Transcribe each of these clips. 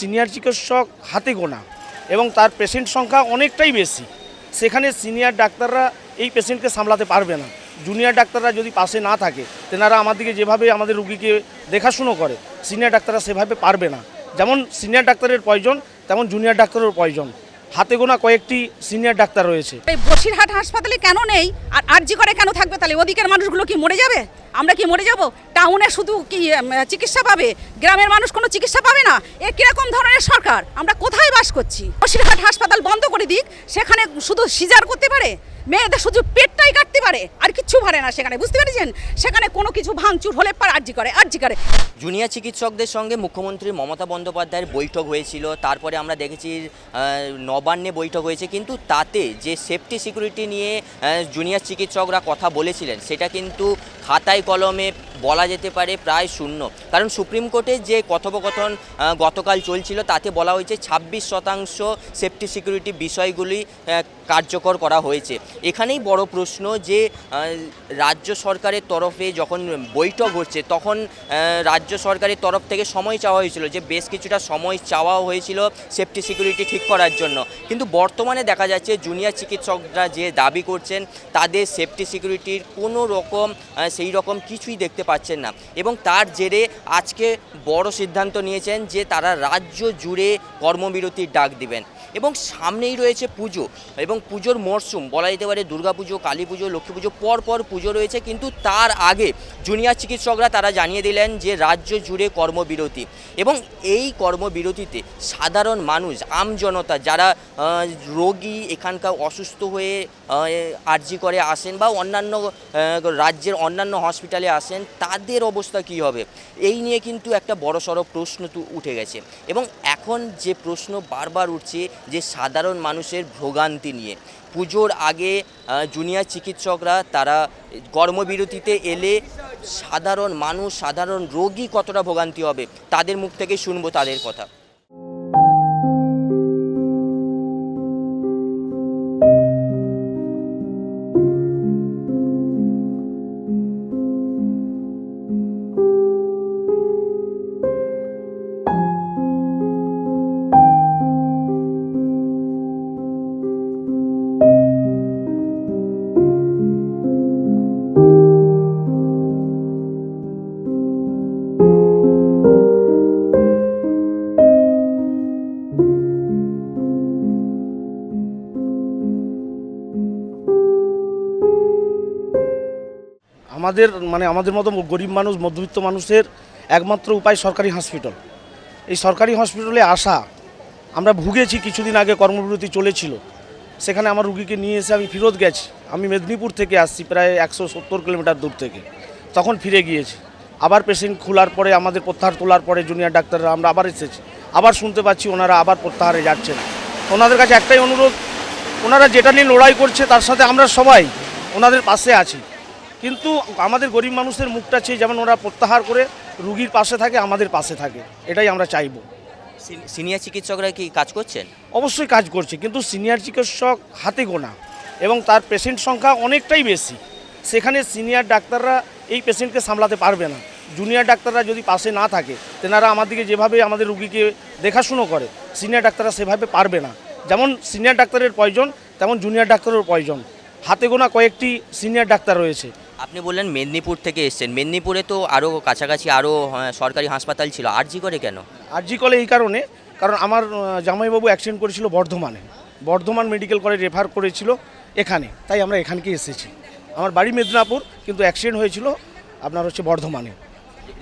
Senior চিকিৎসক হাতে গোনা এবং তার পেশেন্ট সংখ্যা অনেকটাই বেশি। সেখানে সিনিয়র ডাক্তাররা এই পেশেন্টকে সামলাতে পারবে না। জুনিয়র ডাক্তাররা যদি পাশে না থাকে, তেনারা আমাদেরকে যেভাবে আমাদের রুগীকে দেখাশুনো করে সিনিয়র ডাক্তাররা সেভাবে পারবে না। যেমন সিনিয়র ডাক্তারের প্রয়োজন, তেমন জুনিয়র ডাক্তারের প্রয়োজন। হাতে গোনা কয়েকটি সিনিয়র ডাক্তার রয়েছে। এই বসিরহাট হাসপাতালে কেন নেই? আর আরজি করে কেন থাকবে তাহলে? ওদিকের মানুষগুলো কি মরে যাবে? আমরা কি মরে যাব? টাউনে শুধু কি চিকিৎসা পাবে? গ্রামের মানুষ কোনো চিকিৎসা পাবে না? এ কীরকম ধরনের সরকার? আমরা কোথায় বাস করছি? বসিরহাট হাসপাতাল বন্ধ করে দিক, সেখানে শুধু সিজার করতে পারে? মেয়েদের শুধু পেটটাই কাটতে পারে, আর কিচ্ছু পারে না সেখানে, বুঝতে পেরেছেন? সেখানে কোনো কিছু ভাঙচুর হলে পর আর্জি করে আর্জি করে। জুনিয়র চিকিৎসকদের সঙ্গে মুখ্যমন্ত্রী মমতা বন্দ্যোপাধ্যায়ের বৈঠক হয়েছিল, তারপরে আমরা দেখেছি নবান্নে বৈঠক হয়েছে, কিন্তু তাতে যে সেফটি সিকিউরিটি নিয়ে জুনিয়র চিকিৎসকরা কথা বলেছিলেন, সেটা কিন্তু খাতায় কলমে বলা যেতে পারে প্রায় শূন্য। কারণ সুপ্রিম কোর্টে যে কথোপকথন গতকাল চলছিল, তাতে বলা হয়েছে ছাব্বিশ শতাংশ সেফটি সিকিউরিটি বিষয়গুলি কার্যকর করা হয়েছে। এখানেই বড় প্রশ্ন যে রাজ্য সরকারের তরফে যখন বৈঠক হচ্ছে, তখন রাজ্য সরকারের তরফ থেকে সময় চাওয়া হয়েছিল যে, বেশ কিছুটা সময় চাওয়া হয়েছিল সেফটি সিকিউরিটি ঠিক করার জন্য। কিন্তু বর্তমানে দেখা যাচ্ছে, জুনিয়র চিকিৎসকরা যে দাবি করছেন, তাদের সেফটি সিকিউরিটির কোনো রকম সেই রকম কিছুই দেখতে পাচ্ছেন না। এবং তার জেরে আজকে বড় সিদ্ধান্ত নিয়েছেন যে তারা রাজ্য জুড়ে কর্মবিরতির ডাক দিবেন। এবং সামনেই রয়েছে পুজো এবং পুজোর মরশুম, বলা যেতে পারে দুর্গাপুজো কালী পুজো, লক্ষ্মী পুজো, পর পর পুজো রয়েছে। কিন্তু তার আগে জুনিয়র চিকিৎসকরা তারা জানিয়ে দিলেন যে রাজ্য জুড়ে কর্মবিরতি এবং এই কর্মবিরতিতে সাধারণ মানুষ আমজনতা যারা রোগী এখানকার অসুস্থ হয়ে আর্জি করে আসেন বা অন্যান্য রাজ্যের অন্যান্য হসপিটালে আসেন, তাদের অবস্থা কী হবে? এই নিয়ে কিন্তু একটা বড়সড় প্রশ্ন উঠে গেছে। এবং এখন যে প্রশ্ন বারবার উঠছে যে সাধারণ মানুষের ভোগান্তি নিয়ে। পুজোর আগে জুনিয়র চিকিৎসকরা তারা কর্মবিরতিতে এলে সাধারণ মানুষ, সাধারণ রোগী কতটা ভোগান্তি হবে, তাদের মুখ থেকে শুনব তাদের কথা। আমাদের মানে আমাদের মতো গরিব মানুষ, মধ্যবিত্ত মানুষের একমাত্র উপায় সরকারি হসপিটাল। এই সরকারি হসপিটালে আসা, আমরা ভুগেছি কিছুদিন আগে কর্মবিরতি চলেছিল। সেখানে আমার রুগীকে নিয়ে এসে আমি ফেরত গেছি। আমি মেদিনীপুর থেকে আসছি প্রায় একশো সত্তর কিলোমিটার দূর থেকে। তখন ফিরে গিয়েছি। আবার পেশেন্ট খোলার পরে, আমাদের প্রত্যাহার তোলার পরে জুনিয়র ডাক্তাররা আমরা আবার এসেছি। আবার শুনতে পাচ্ছি ওনারা আবার প্রত্যাহারে যাচ্ছেন। ওনাদের কাছে একটাই অনুরোধ, ওনারা যেটা নিয়ে লড়াই করছে তার সাথে আমরা সবাই ওনাদের পাশে আছি। কিন্তু আমাদের গরিব মানুষের মুখটা চেয়ে যেমন ওরা প্রত্যাহার করে রুগীর পাশে থাকে আমাদের পাশে থাকে। এটাই আমরা চাইব। সিন- সিনিয়র চিকিৎসকরা কি কাজ করছেন? অবশ্যই কাজ করছে কিন্তু সিনিয়র চিকিৎসক হাতে গোনা এবং তার পেশেন্ট সংখ্যা অনেকটাই বেশি। সেখানে সিনিয়র ডাক্তাররা এই পেশেন্টকে সামলাতে পারবে না। জুনিয়র ডাক্তাররা যদি পাশে না থাকে তেনারা আমাদেরকে যেভাবে আমাদের রুগীকে দেখাশুনো করে সিনিয়র ডাক্তাররা সেভাবে পারবে না। যেমন সিনিয়র ডাক্তারের প্রয়োজন তেমন জুনিয়র ডাক্তারের প্রয়োজন। হাতে গোনা কয়েকটি সিনিয়র ডাক্তার রয়েছে। আপনি বললেন মেদিনীপুর থেকে এসছেন। মেদিনীপুরে তো আরও কাছাকাছি আরও সরকারি হাসপাতাল ছিল। আরজি করে কেন? আরজি কলে এই কারণে কারণ আমার জামাইবাবু অ্যাক্সিডেন্ট করেছিল বর্ধমানে। বর্ধমান মেডিকেল কলেজ রেফার করেছিল এখানে। তাই আমরা এখানকে এসেছি। আমার বাড়ি মেদিনীপুর কিন্তু অ্যাক্সিডেন্ট হয়েছিল আপনার হচ্ছে বর্ধমানে।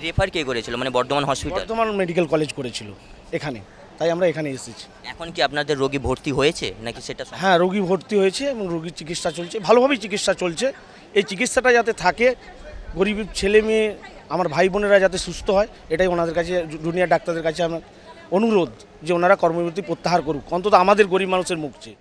রেফার কে করেছিল? মানে Burdwan hospital Burdwan medical college করেছিল এখানে। তাই আমরা এখানে এসেছি। এখন কি আপনাদের রোগী ভর্তি হয়েছে নাকি সেটা হ্যাঁ রোগী ভর্তি হয়েছে এবং রোগীর চিকিৎসা চলছে ভালোভাবেই চিকিৎসা চলছে। এই চিকিৎসাটা যাতে থাকে গরিব ছেলে মেয়ে আমার ভাই বোনেরা যাতে সুস্থ হয় এটাই ওনাদের কাছে জুনিয়র ডাক্তারদের কাছে আমার অনুরোধ যে ওনারা কর্মবিরতি প্রত্যাহার করুক। অন্তত আমাদের গরিব মানুষের মুখ চেয়ে।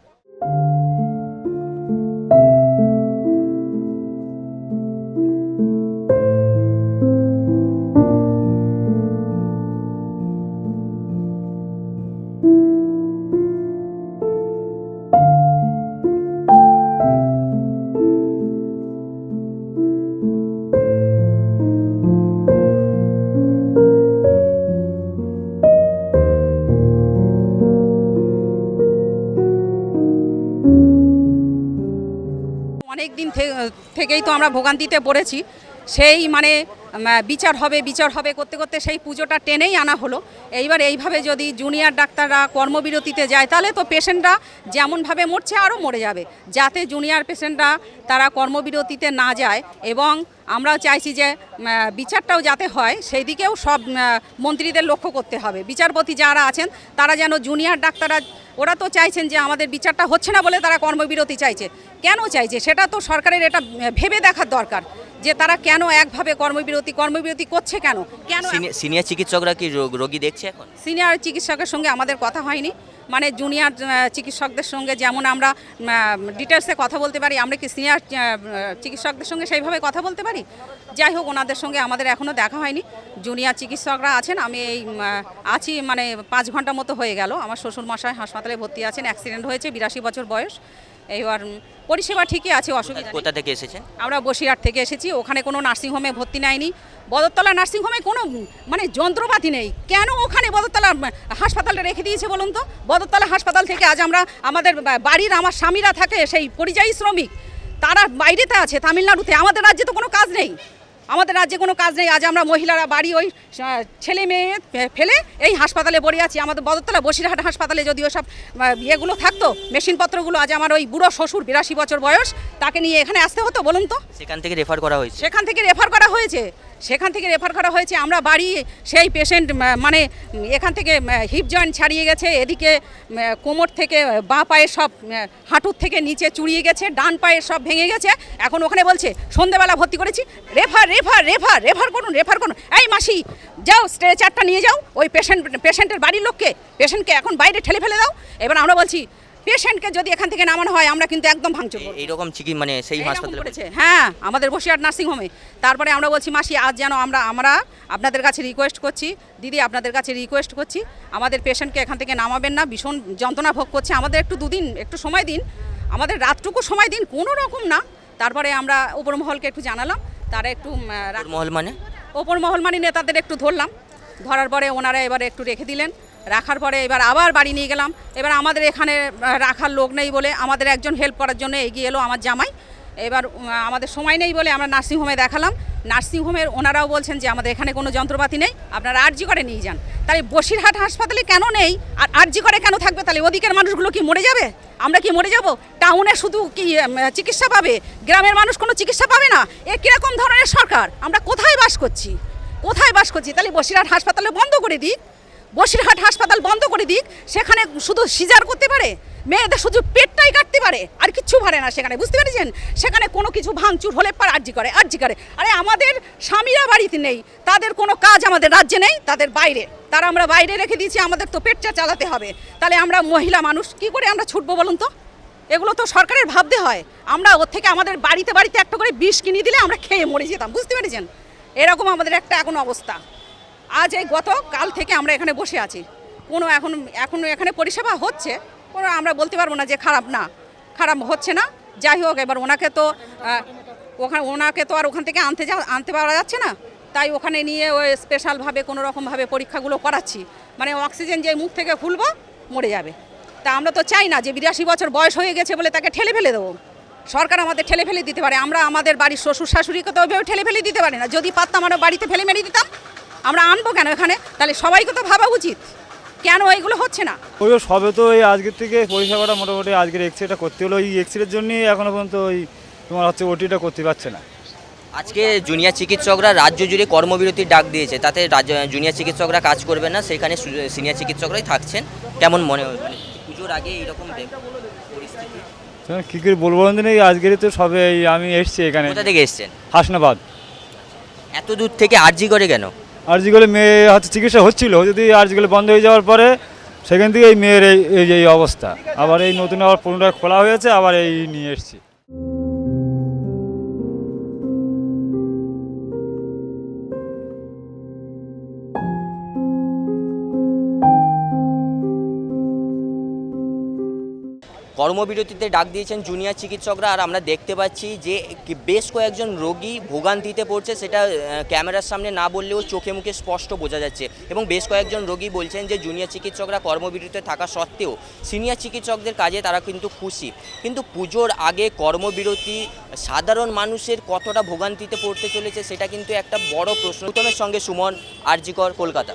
দিন থেকেই তো আমরা ভোগান্তিতে পড়েছি। সেই মানে বিচার হবে বিচার হবে করতে করতে সেই পুজোটা টেনেই আনা হলো। এইবার এইভাবে যদি জুনিয়র ডাক্তাররা কর্মবিরতিতে যায়, তাহলে তো পেশেন্টরা যেমনভাবে মরছে আরও মরে যাবে। যাতে জুনিয়র পেশেন্টরা তারা কর্মবিরতিতে না যায় এবং আমরাও চাইছি যে বিচারটাও যাতে হয়, সেই দিকেও সব মন্ত্রীদের লক্ষ্য করতে হবে। বিচারপতি যারা আছেন, তারা যেন জুনিয়র ডাক্তাররা, ওরা তো চাইছেন যে আমাদের বিচারটা হচ্ছে না বলে তারা কর্মবিরতি চাইছে। কেন চাইছে? সেটা তো সরকারের এটা ভেবে দেখার দরকার। যে তারা কেন একভাবে কর্মবিরতি কর্মবিরতি করছে কেন? কেন সিনি- সিনিয়র চিকিৎসকরা কি রোগ- রোগী দেখছে এখন? সিনিয়র চিকিৎসকের সঙ্গে আমাদের কথা হয়নি। মানে জুনিয়র চিকিৎসকদের সঙ্গে যেমন আমরা ডিটেলসে কথা বলতে পারি আমরা কি সিনিয়র চিকিৎসকদের সঙ্গে সেইভাবে কথা বলতে পারি? যাই হোক ওনাদের সঙ্গে আমাদের এখনও দেখা হয়নি। জুনিয়র চিকিৎসকরা আছেন আমি এই আছি মানে পাঁচ ঘণ্টা মতো হয়ে গেল। আমার শ্বশুরমশাই হাসপাতালে ভর্তি আছেন অ্যাক্সিডেন্ট হয়েছে বিরাশি বছর বয়স। এইবার উম, পরিষেবা ঠিকই আছে অসুবিধা কোথা থেকে এসেছেন আমরা বসিরহাট থেকে এসেছি ওখানে কোনো নার্সিংহোমে ভর্তি নেয়নি। বদরতলা নার্সিংহোমে কোনো মানে যন্ত্রপাতি নেই। কেন ওখানে বদরতলা হাসপাতালটা রেখে দিয়েছে বলুন তো? বদরতলা হাসপাতাল থেকে আজ আমরা আমাদের বাড়ির আমার স্বামীরা থাকে সেই পরিযায়ী শ্রমিক তারা বাইরেতে আছে তামিলনাড়ুতে। আমাদের রাজ্যে তো কোনো কাজ নেই। আমাদের রাজ্যে কোনো কাজ নেই। আজ আমরা মহিলারা বাড়ি ওই ছেলে মেয়ে ফেলে এই হাসপাতালে পড়ে আছি। আমাদের বদরতলা বসিরহাট হাসপাতালে যদি ওসব ইয়েগুলো থাকতো মেশিনপত্রগুলো আজ আমার ওই বুড়ো শ্বশুর বিরাশি বছর বয়স তাকে নিয়ে এখানে আসতে হতো বলুন তো? সেখান থেকে রেফার করা হয়েছে। সেখান থেকে রেফার করা হয়েছে। সেখান থেকে রেফার করা হয়েছে। আমরা বাড়ি সেই পেশেন্ট মানে এখান থেকে হিপ জয়েন্ট ছাড়িয়ে গেছে। এদিকে কোমর থেকে বাঁ পায়ে সব হাঁটুর থেকে নিচে চুড়িয়ে গেছে। ডান পায়ে সব ভেঙে গেছে। এখন ওখানে বলছে, সন্ধেবেলা ভর্তি করেছি। রেফার রেফার রেফার রেফার করুন রেফার করুন। এই মাসি, যাও স্ট্রেচারটা নিয়ে যাও। ওই পেশেন্ট পেশেন্টের বাড়ির লোককে পেশেন্টকে এখন বাইরে ঠেলে ফেলে দাও। এবার আমরা বলছি পেশেন্টকে যদি এখান থেকে নামানো হয় আমরা কিন্তু একদম ভাঙচুর করব। এইরকম চিকি মানে সেই হাসপাতালে করেছে। হ্যাঁ আমাদের বসিরহাট নার্সিংহোমে তারপরে আমরা বলছি মাসি আজ যেন আমরা আমরা আপনাদের কাছে রিকোয়েস্ট করছি। দিদি আপনাদের কাছে রিকোয়েস্ট করছি। আমাদের পেশেন্টকে এখান থেকে নামাবেন না। ভীষণ যন্ত্রণা ভোগ করছে। আমাদের একটু দুদিন একটু সময় দিন। আমাদের রাতটুকু সময় দিন কোনো রকম না। তারপরে আমরা উপর মহলকে একটু জানালাম। তারা একটু মহল মানে? ওপর মহলমানি নেতাদের একটু ধরলাম। ধরার পরে ওনারা এবারে একটু রেখে দিলেন। রাখার পরে এবার আবার বাড়ি নিয়ে গেলাম। এবার আমাদের এখানে রাখার লোক নেই বলে আমাদের একজন হেল্প করার জন্য এগিয়ে এলো আমার জামাই। এবার আমাদের সময় নেই বলে আমরা নার্সিংহোমে দেখালাম। নার্সিংহোমের ওনারাও বলছেন যে আমাদের এখানে কোনো যন্ত্রপাতি নেই, আপনারা আরজি করে নিয়ে যান। তাহলে বসিরহাট হাসপাতালে কেন নেই? আর আরজি করে কেন থাকবে? তাহলে ওদিকের মানুষগুলো কি মরে যাবে? আমরা কি মরে যাব? টাউনে শুধু কি চিকিৎসা পাবে? গ্রামের মানুষ কোনো চিকিৎসা পাবে না? এ কীরকম ধরনের সরকার? আমরা কোথায় বাস করছি? কোথায় বাস করছি? তাহলে বসিরহাট হাসপাতালে বন্ধ করে দিক। বসিরহাট হাসপাতাল বন্ধ করে দিক, সেখানে শুধু সিজার করতে পারে, মেয়েদের শুধু পেটটাই কাটতে পারে, আর কিচ্ছু পারে না সেখানে, বুঝতে পেরেছেন? সেখানে কোনো কিছু ভাঙচুর হলে পার আর্জি করে আর্জি করে। আরে আমাদের স্বামীরা বাড়িতে নেই, তাদের কোনো কাজ আমাদের রাজ্যে নেই, তাদের বাইরে। তারা আমরা বাইরে রেখে দিয়েছি, আমাদের তো পেটটা চালাতে হবে। তাহলে আমরা মহিলা মানুষ, কি করে আমরা ছুটবো বলুন তো? এগুলো তো সরকারের ভাবতে হয়। আমরা ওর থেকে আমাদের বাড়িতে বাড়িতে একটা করে বিষ কিনে দিলে আমরা খেয়ে মরে যেতাম, বুঝতে পেরেছেন? এরকম আমাদের একটা এখন অবস্থা। আজ এই গত, কাল থেকে আমরা এখানে বসে আছি। কোনো এখন এখন এখানে পরিষেবা হচ্ছে, কোনো আমরা বলতে পারব না যে খারাপ না, খারাপ হচ্ছে না। যাই হোক, এবার ওনাকে তো ওখানে, ওনাকে তো আর ওখান থেকে আনতে যা, আনতে পারা যাচ্ছে না। তাই ওখানে নিয়ে ওই স্পেশালভাবে কোনো রকমভাবে পরীক্ষাগুলো করাচ্ছি। মানে অক্সিজেন যে মুখ থেকে ফুলবো মরে যাবে। তা আমরা তো চাই না যে বিরাশি বছর বয়স হয়ে গেছে বলে তাকে ঠেলে ফেলে দেবো। সরকার আমাদের ঠেলে ফেলে দিতে পারে। আমরা আমাদের বাড়ির শ্বশুর শাশুড়িকে তো ওইভাবে ঠেলে ফেলে দিতে পারি না। যদি পারতাম আমরা বাড়িতে ফেলে মেরে দিতাম। আমরা আনব কেন এখানে? তাহলে সবাইকে তো ভাবা উচিত। কেন এইগুলো হচ্ছে না? ওই সবে তো এই আজকের থেকে পরিষেবাটা মোটামুটি আজকের এক্সরেটা করতে হলো। এই এক্সরের জন্যই এখনও পর্যন্ত ওই তোমার হচ্ছে ওটিটা করতে পারছে না। আজকে জুনিয়র চিকিৎসকরা রাজ্য জুড়ে কর্মবিরতির ডাক দিয়েছে তাতে রাজ্য জুনিয়র চিকিৎসকরা কাজ করবে না সেখানে সিনিয়র চিকিৎসকরাই থাকছেন। কেমন মনে হয়? মানে পুজোর আগে এইরকম পরিস্থিতি? কী করে বলব বলুন এই আজকের তো সবে আমি এসছি এখানে। কোথা থেকে এসছেন? হাসনাবাদ। এত দূর থেকে আরজি করে কেন? আরজিগুলো মেয়ে হচ্ছে চিকিৎসা হচ্ছিল, যদি আরজিগুলো বন্ধ হয়ে যাওয়ার পরে সেখান থেকে এই মেয়ের এই এই অবস্থা। আবার এই নতুন আবার পুনরায় খোলা হয়েছে, আবার এই নিয়ে এসছি। কর্মবিরতিতে ডাক দিয়েছেন জুনিয়র চিকিৎসকরা আর আমরা দেখতে পাচ্ছি যে বেশ কয়েকজন রোগী ভোগান্তিতে পড়ছে, সেটা ক্যামেরার সামনে না বললেও চোখে মুখে স্পষ্ট বোঝা যাচ্ছে। এবং বেশ কয়েকজন রোগী বলছেন যে জুনিয়র চিকিৎসকরা কর্মবিরতিতে থাকা সত্ত্বেও সিনিয়র চিকিৎসকদের কাজে তারা কিন্তু খুশি। কিন্তু পুজোর আগে কর্মবিরতি, সাধারণ মানুষের কতটা ভোগান্তিতে পড়তে চলেছে, সেটা কিন্তু একটা বড় প্রশ্ন। উত্তমের সঙ্গে Suman, RG Kar, Kolkata.